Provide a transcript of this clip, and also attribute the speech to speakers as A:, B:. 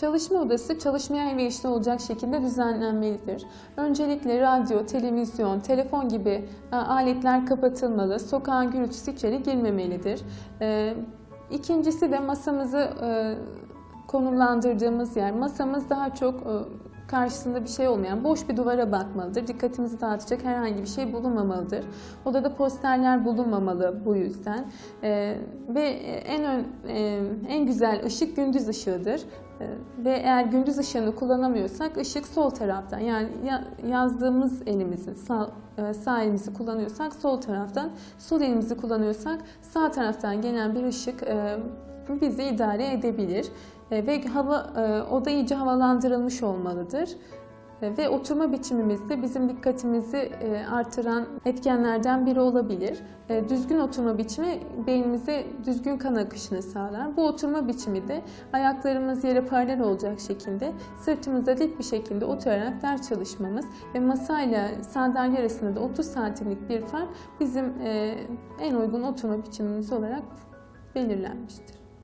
A: Çalışma odası çalışmaya elverişli olacak şekilde düzenlenmelidir. Öncelikle radyo, televizyon, telefon gibi e, aletler kapatılmalı, sokağın gürültüsü içeri girmemelidir. E, İkincisi de masamızı e, konumlandırdığımız yer. Masamız daha çok karşısında bir şey olmayan boş bir duvara bakmalıdır. Dikkatimizi dağıtacak herhangi bir şey bulunmamalıdır. Odada posterler bulunmamalı bu yüzden. E, ve en ön, e, en güzel ışık gündüz ışığıdır. E, ve eğer gündüz ışığını kullanamıyorsak ışık sol taraftan yani ya- yazdığımız elimizin sağ, e, sağ elimizi kullanıyorsak sol taraftan, sol elimizi kullanıyorsak sağ taraftan gelen bir ışık e, bizi idare edebilir. E, ve hava e, oda iyice havalandırılmış olmalıdır. E, Ve oturma biçimimiz de bizim dikkatimizi artıran etkenlerden biri olabilir. Düzgün oturma biçimi beynimize düzgün kan akışını sağlar. Bu oturma biçimi de ayaklarımız yere paralel olacak şekilde sırtımıza dik bir şekilde oturarak ders çalışmamız ve masayla sandalye arasında da 30 santimlik bir fark bizim en uygun oturma biçimimiz olarak belirlenmiştir.